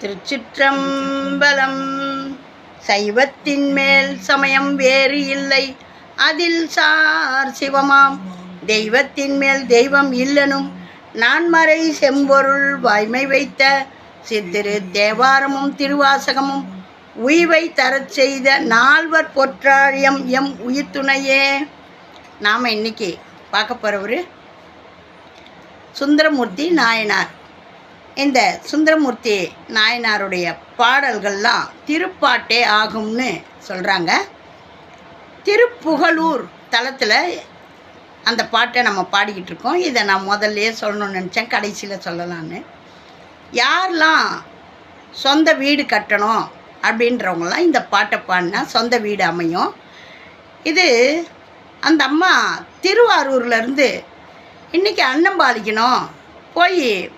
திருச்சிற்றம்பலம். சைவத்தின் மேல் சமயம் வேறு இல்லை. அதில் சார் சிவமாம். தெய்வத்தின் மேல் தெய்வம் இல்லனும். நான்மறை செம்பொருள் வாய்மை வைத்த சித்திரு தேவாரமும் திருவாசகமும் உய்வை தரச் செய்த நால்வர் பொற்றாழியம் எம் உயிர் துணையே நாம் இன்னைக்கு பார்க்க போகிறவர் சுந்தரமூர்த்தி நாயனார். இந்த சுந்தரமூர்த்தி நாயனாருடைய பாடல்கள்லாம் திருப்பாட்டே ஆகும்னு சொல்கிறாங்க திருப்புகலூர் தளத்தில் அந்த பாட்டை நம்ம பாடிக்கிட்டு இருக்கோம். இதை நான் முதல்லையே சொல்லணும்னு நினச்சேன். கடைசியில் சொல்லலான்னு யாரெல்லாம் சொந்த வீடு கட்டணும் அப்படின்றவங்களாம் இந்த பாட்டை பாடினா சொந்த வீடு அமையும். இது அந்த அம்மா திருவாரூர்லேருந்து இன்றைக்கி அன்னம் பாலிக்கணும் போய்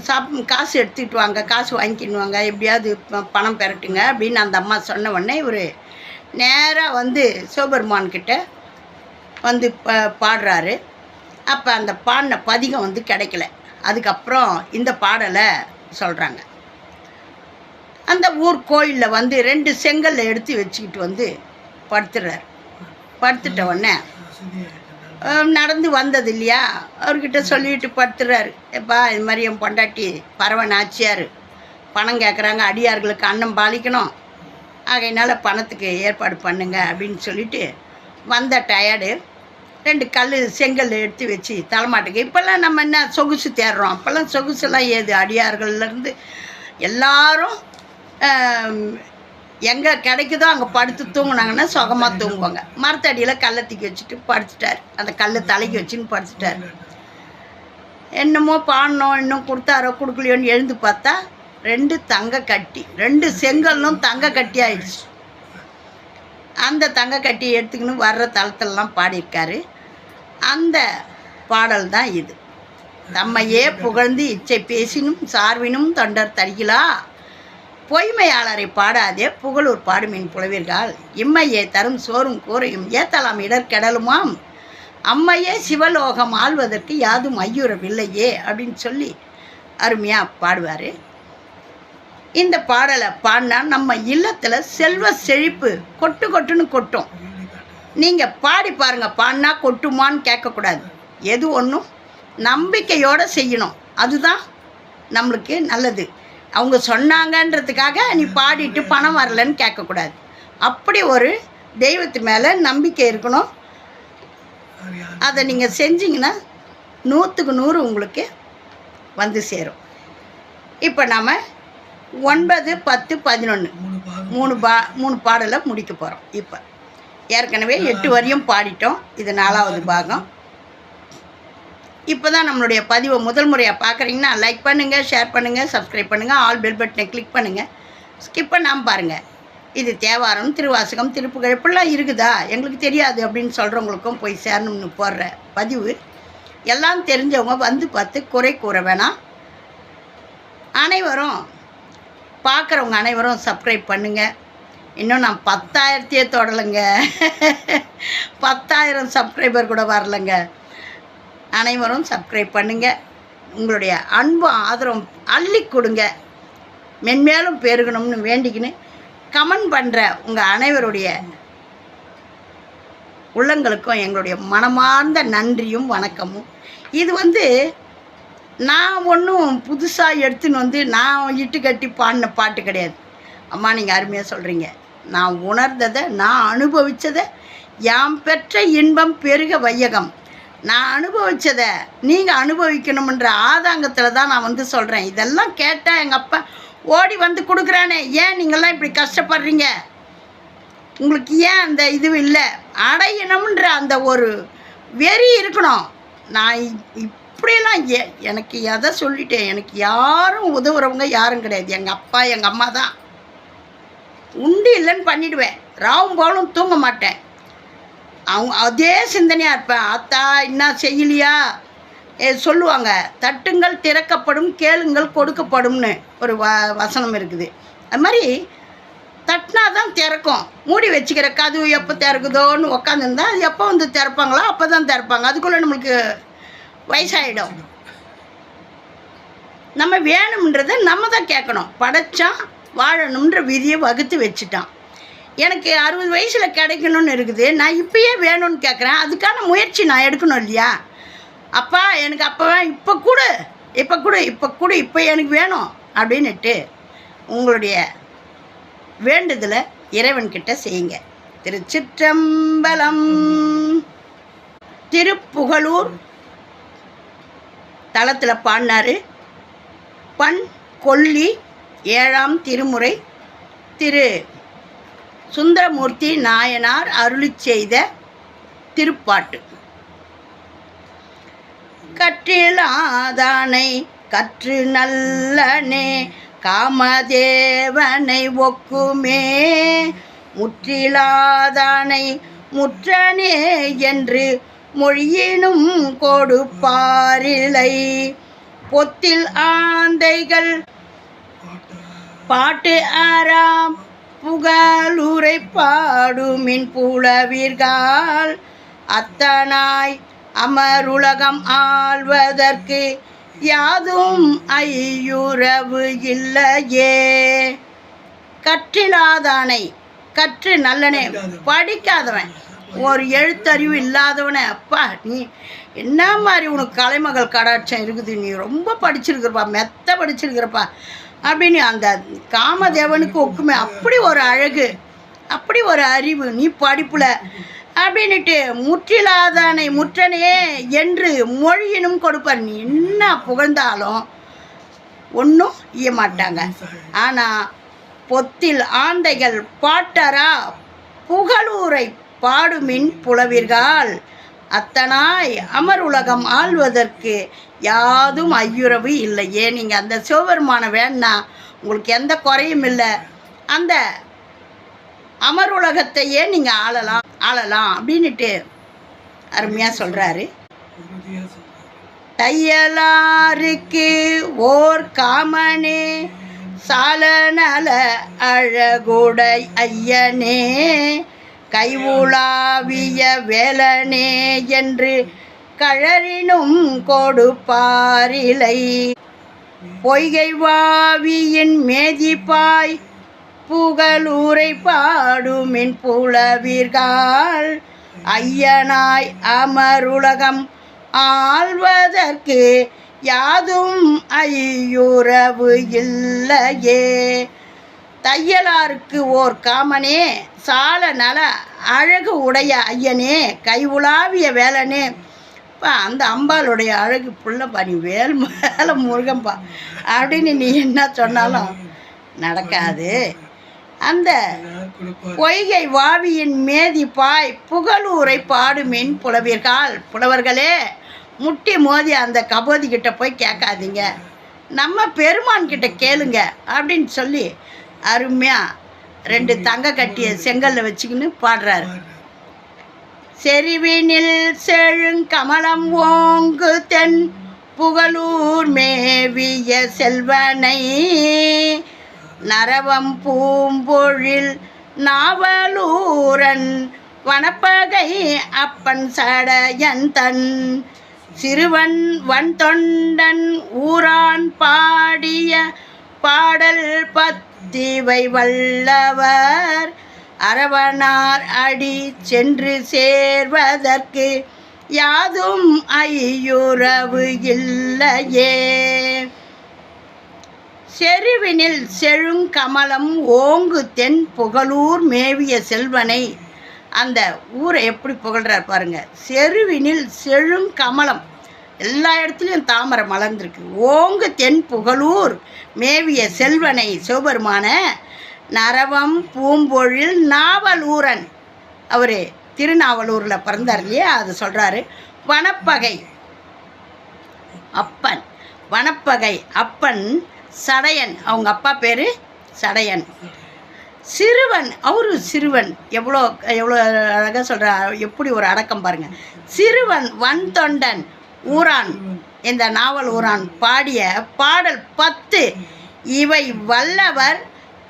சாப் காசு எடுத்துக்கிட்டு வாங்க காசு வாங்கிக்கின்னு வாங்க எப்படியாவது ப- பணம் பெறட்டுங்க அப்படின்னு அந்த அம்மா சொன்ன உடனே இவர் நேராக வந்து சிவபெருமான்கிட்ட வந்து ப பாடுறாரு. அப்போ அந்த பாடின பதிகம் வந்து கிடைக்கல. அதுக்கப்புறம் இந்த பாடலை சொல்கிறாங்க அந்த ஊர் கோயிலில் வந்து ரெண்டு செங்கல்லை எடுத்து வச்சுக்கிட்டு வந்து படுத்துடுறார் படுத்துட்ட உடனே நடந்து வந்தது இல்லையா அவர்கிட்ட சொல்லிட்டு படுத்துறாரு. எப்பா இது மாதிரி என் பொண்டாட்டி பறவை நாச்சியார். பணம் கேட்குறாங்க அடியார்களுக்கு அன்னம் பாலிக்கணும். ஆகையினால பணத்துக்கு ஏற்பாடு பண்ணுங்க அப்படின்னு சொல்லிட்டு வந்த டயர்டு. ரெண்டு கல் செங்கல் எடுத்து வச்சு தலைமாட்டுக்கு. இப்போல்லாம் நம்ம என்ன சொகுசு தேடுறோம்? அப்போல்லாம் சொகுசுலாம் ஏது? அடியார்கள்லேருந்து எல்லாரும் எங்கே கிடைக்குதோ அங்கே படுத்து தூங்கினாங்கன்னா சுகமாக தூங்குவாங்க. மரத்தடியில் கல்லை தூக்கி வச்சுட்டு படுத்துட்டார். அந்த கல் தலைக்கு வச்சுன்னு படுத்துட்டார். என்னமோ பாடணும் இன்னும் கொடுத்தாரோ கொடுக்கலையோன்னு எழுந்து பார்த்தா ரெண்டு தங்க கட்டி ரெண்டு செங்கல்லும் தங்க கட்டி ஆயிடுச்சு. அந்த தங்க கட்டி எடுத்துக்கின்னு வர்ற தளத்திலலாம் பாடியிருக்காரு. அந்த பாடல் தான் இது. தம்மையே புகழ்ந்து இச்சை பேசினும் சார்வினும் தொண்டர் தடிகளா பொய்மையாளரை பாடாதே புகழூர் பாடுமின் புலவீர்கள் இம்மையே தரும் சோறும் கூரையும் ஏத்தலாம் இடர்கெடலுமாம் அம்மையே சிவலோகம் ஆள்வதற்கு யாதும் ஐயுறவில்லையே அப்படின்னு சொல்லி அருமையாக பாடுவார். இந்த பாடலை பாடினா நம்ம இல்லத்தில் செல்வ செழிப்பு கொட்டு கொட்டுன்னு கொட்டும். நீங்கள் பாடி பாருங்கள் பாடினா கொட்டுமான்னு கேட்கக்கூடாது. எது ஒன்றும் நம்பிக்கையோடு செய்யணும். அதுதான் நம்மளுக்கு நல்லது. அவங்க சொன்னாங்கன்றதுக்காக நீ பாடிட்டு பணம் வரலன்னு கேட்கக்கூடாது. அப்படி ஒரு தெய்வத்து மேலே நம்பிக்கை இருக்கணும். அதை நீங்கள் செஞ்சீங்கன்னா நூற்றுக்கு நூறு உங்களுக்கு வந்து சேரும். இப்போ நாம் ஒன்பது பத்து பதினொன்று மூணு பா மூணு பாடலை முடிக்க போகிறோம் இப்போ ஏற்கனவே எட்டு வரையும் பாடிட்டோம். இது நாலாவது பாகம். இப்போ தான் நம்மளுடைய பதிவை முதல் முறையாக பார்க்குறீங்கன்னா லைக் பண்ணுங்கள் ஷேர் பண்ணுங்கள் சப்ஸ்கிரைப் பண்ணுங்கள் ஆல் பெல் பட்டனை கிளிக் பண்ணுங்கள் ஸ்கிப் பண்ணாமல் பாருங்கள் இது தேவாரம் திருவாசகம் திருப்புகள் இப்படிலாம் இருக்குதா? எங்களுக்கு தெரியாது அப்படின்னு சொல்கிறவங்களுக்கும் போய் சேரணும்னு போடுற பதிவு. எல்லாம் தெரிஞ்சவங்க வந்து பார்த்து குறை கூற வேணாம். அனைவரும் பார்க்குறவங்க அனைவரும் சப்ஸ்கிரைப் பண்ணுங்கள் இன்னும் நான் பத்தாயிரத்தையே தொடலைங்க. பத்தாயிரம் சப்ஸ்கிரைபர் கூட வரலைங்க. அனைவரும் சப்ஸ்கிரைப் பண்ணுங்கள் உங்களுடைய அன்பும் ஆதரவும் அள்ளி கொடுங்க. மென்மேலும் பெருகணும்னு வேண்டிக்கின்னு கமெண்ட் பண்ணுற உங்கள் அனைவருடைய உள்ளங்களுக்கும் எங்களுடைய மனமார்ந்த நன்றியும் வணக்கமும். இது வந்து நான் ஒன்றும் புதுசாக எடுத்துன்னு வந்து நான் இட்டு கட்டி பாடின பாட்டு கிடையாது. அம்மா நீங்கள் அருமையாக சொல்கிறீங்க நான் உணர்ந்ததை நான் அனுபவித்ததை யாம் பெற்ற இன்பம் பெருக வையகம். நான் அனுபவித்ததை நீங்கள் அனுபவிக்கணும்ன்ற ஆதாங்கத்தில் தான் நான் வந்து சொல்கிறேன் இதெல்லாம் கேட்டால் எங்கள் அப்பா ஓடி வந்து கொடுக்குறானே. ஏன் நீங்கள்லாம் இப்படி கஷ்டப்படுறீங்க? உங்களுக்கு ஏன் அந்த இது இல்லை? அடையணும்ன்ற அந்த ஒரு வெறி இருக்கணும். நான் இப்படிலாம் ஏ எனக்கு எதை சொல்லிட்டேன்? எனக்கு யாரும் உதவுறவங்க யாரும் கிடையாது. எங்கள் அப்பா எங்கள் அம்மா தான். உண்டு இல்லைன்னு பண்ணிவிடுவேன் ராவும் போலும் தூங்க மாட்டேன். அவங்க அதே சிந்தனையாக இருப்பேன் அத்தா என்ன செய்யலையா? சொல்லுவாங்க. தட்டுங்கள் திறக்கப்படும் கேளுங்கள் கொடுக்கப்படும்னு ஒரு வ வசனம் இருக்குது. அது மாதிரி தட்டினா தான் திறக்கும். மூடி வச்சுக்கிற கதவு எப்போ திறக்குதோன்னு உக்காந்துருந்தா அது எப்போ வந்து திறப்பாங்களோ அப்போ தான் திறப்பாங்க. அதுக்குள்ளே நம்மளுக்கு வயசாயிடும். நம்ம வேணும்ன்றதை நம்ம தான் கேட்கணும். படைச்சான் வாழணுன்ற விதியை வகுத்து வச்சுட்டான். எனக்கு அறுபது வயசில் கிடைக்கணும்னு இருக்குது. நான் இப்பயே வேணும்னு கேட்குறேன் அதுக்கான முயற்சி நான் எடுக்கணும் இல்லையா? அப்பா எனக்கு அப்போ இப்போ கூட. இப்போ கூட. இப்போ கூட. இப்போ எனக்கு வேணும். அப்படின்னுட்டு உங்களுடைய வேண்டுதலை இறைவன்கிட்ட செய்யுங்க. திருச்சிற்றம்பலம் திருப்புகலூர் தளத்தில் பாடினாரு. பண் கொல்லி ஏழாம் திருமுறை திரு சுந்தரமூர்த்தி நாயனார் அருளிச் செய்த திருப்பாட்டு. கற்றிலாதானை கற்று நல்லனே காமதேவனை ஒக்குமே. முற்றிலாதானை முற்றனே என்று மொழியினும் கொடுப்பாரில்லை பொத்தில் ஆந்தைகள் பாட்டு ஆறாம் புகழுரை பாடுமின் புலவீர்கள் அத்தனாய் அமருலகம் ஆள்வதற்கு யாதும் ஐயுறவு இல்லையே. கற்றிலாதானை கற்று நல்லனே படிக்காதவன் ஒரு எழுத்தறிவு இல்லாதவனே அப்பா நீ என்ன மாதிரி உனக்கு கலைமகள் கடாட்சம் இருக்குது? நீ ரொம்ப படிச்சிருக்கிறப்பா மெத்த படிச்சிருக்கிறப்பா. அப்படின்னு அந்த காமதேவனுக்கு ஒக்குமே அப்படி ஒரு அழகு அப்படி ஒரு அறிவு நீ படிப்புல அப்படின்னுட்டு முற்றிலாதானை முற்றனே என்று மொழியினும் கொடுப்பார். நீ என்ன புகழ்ந்தாலும் ஒன்றும் ஈய மாட்டாங்க. ஆனால் பொத்தில் ஆந்தைகள் பாட்டரா புகழூரை பாடுமின் புலவீர்கள். அத்தனாய் அமர் உலகம் ஆள்வதற்கு யாதும் ஐயுறவு இல்லையே. நீங்கள் அந்த சிவபெருமானை வேணா உங்களுக்கு எந்த குறையும் இல்லை. அந்த அமர் உலகத்தையே நீங்கள் ஆளலாம் ஆளலாம் அப்படின்னுட்டு அருமையாக சொல்கிறாரு தையலாருக்கு ஓர் காமனே சாலநல அழகுடை ஐயனே கைவுளாவிய வேலனே என்று கழறினும் கொடுப்பாரிலை. பொய்கை வாவியின் மேதிப்பாய் புகழூரை பாடுமின் புலவீர்கள் ஐயனாய் அமருலகம் ஆள்வதற்கு யாதும் ஐயுறவு இல்லையே. தையலாருக்கு ஓர் காமனே சால நல அழகு உடைய ஐயனே கைவுலாவிய வேலனே. பா அந்த அம்பாளுடைய அழகு புள்ளப்பா நீ வேல் மேலே முருகன்பா அப்படின்னு நீ என்ன சொன்னாலும் நடக்காது. அந்த பொய்கை வாவியின் மேதி பாய் புகழூரை பாடுமின் புலவீர்கள் புலவர்களே முட்டி மோதி அந்த கபோதி கிட்ட போய் கேட்காதீங்க. நம்ம பெருமான் கிட்ட கேளுங்க அப்படின்னு சொல்லி அருமையாக ரெண்டு தங்க கட்டிய செங்கல்ல வச்சுக்கின்னு பாடுறாரு. செறிவினில் செழுங்கமலம் ஓங்கு தென் புகழூர் மேவிய செல்வனை. நரவம் பூம்பொழில் நாவலூரன் வனப்பகை அப்பன் சடையன் தன். சிறுவன் வன் தொண்டன் ஊரான் பாடிய பாடல் தீவை வல்லவர் அரவனார் அடி சென்று சேர்வதற்கு யாதும் ஐயுறவு இல்லையே. செருவினில் செழுங்கமலம் ஓங்கு தென் புகழூர் மேவிய செல்வனை. அந்த ஊரை எப்படி புகழ்கிறார் பாருங்க. செருவினில் செழுங்கமலம் எல்லா இடத்துலையும் தாமரை மலர்ந்துருக்கு. ஓங்கு தென் புகழூர் மேவிய செல்வனை சிவபெருமான நரவம் பூம்பொழில் நாவலூரன். அவர் திருநாவலூரில் பிறந்தார் இல்லையா? அது சொல்கிறாரு வனப்பகை. அப்பன். வனப்பகை. அப்பன் சடையன். அவங்க அப்பா பேர் சடையன். சிறுவன். அவரு சிறுவன். எவ்வளோ எவ்வளோ அழகாக சொல்கிற எப்படி ஒரு அடக்கம் பாருங்கள் சிறுவன் வன் தொண்டன் ஊரான் இந்த நாவல் ஊரான் பாடிய பாடல் பத்து. இவை வல்லவர்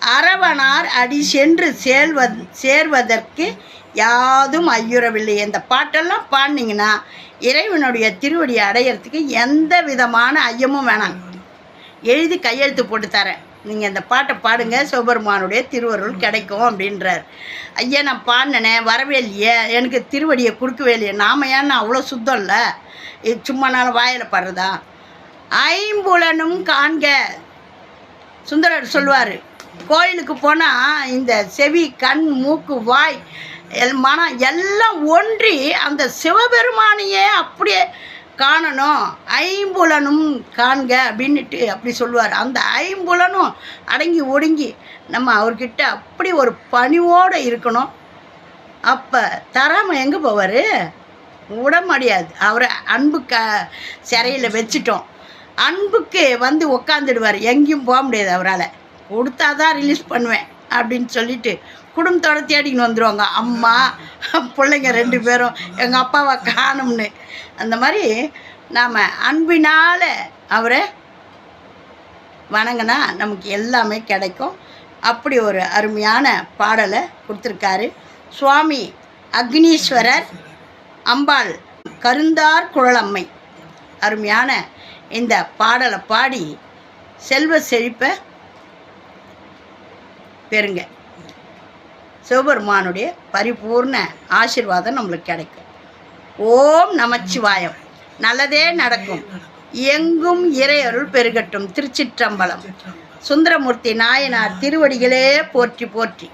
அரவனார் அடி சென்று சேர்வ சேர்வதற்கு யாதும் ஐயுறவில்லை. இந்த பாட்டெல்லாம் பாடினீங்கன்னா இறைவனுடைய திருவடி அடையிறதுக்கு எந்த விதமான ஐயமும் வேணாம். எழுதி கையெழுத்து போட்டு தரேன். நீங்கள் அந்த பாட்டை பாடுங்க சிவபெருமானுடைய திருவருள் கிடைக்கும் அப்படின்றார். ஐயா நான் பாடினேன் வரவே இல்லையே. எனக்கு திருவடியை கொடுக்கவே இல்லையே. நாம ஏன்னா அவ்வளோ சுத்தம் இல்லை? இது சும்மா நாள் வாயில் பாடுறதா? ஐம்புலனும் காண்க. சுந்தரர் சொல்லுவார் கோயிலுக்கு போனால் இந்த செவி கண் மூக்கு வாய் எல் மனம் எல்லாம் ஒன்றி அந்த சிவபெருமானையே அப்படியே காணணும். ஐம்புலனும் காண்க அப்படின்னுட்டு அப்படி சொல்லுவார். அந்த ஐம்புலனும் அடங்கி ஒடுங்கி நம்ம அவர்கிட்ட அப்படி ஒரு பணிவோடு இருக்கணும். அப்போ தராமல் எங்கே போவார்? விட முடியாது. அவரை அன்பு க சிறையில் வச்சுட்டோம். அன்புக்கு வந்து உக்காந்துடுவார். எங்கேயும் போக முடியாது அவரால். கொடுத்தா தான் ரிலீஸ் பண்ணுவேன். அப்படின்னு சொல்லிட்டு குடும்பத்தோட தேடின்னு வந்துடுவாங்க அம்மா பிள்ளைங்க ரெண்டு பேரும் எங்கள் அப்பாவை காணும்னு. அந்த மாதிரி நாம் அன்பினால் அவரை வணங்கினா நமக்கு எல்லாமே கிடைக்கும். அப்படி ஒரு அருமையான பாடலை கொடுத்துருக்காரு சுவாமி அக்னீஸ்வரர் அம்பாள் கருந்தார் குழலம்மை. அருமையான இந்த பாடலை பாடி செல்வ செழிப்பை பெறுங்க. சிவபெருமானுடைய பரிபூர்ண ஆசிர்வாதம் நம்மளுக்கு கிடைக்கும். ஓம் நமச்சிவாயம். நல்லதே நடக்கும். எங்கும் இறையருள் பெருகட்டும். திருச்சிற்றம்பலம். சுந்தரமூர்த்தி நாயனார் திருவடிகளே போற்றி போற்றி.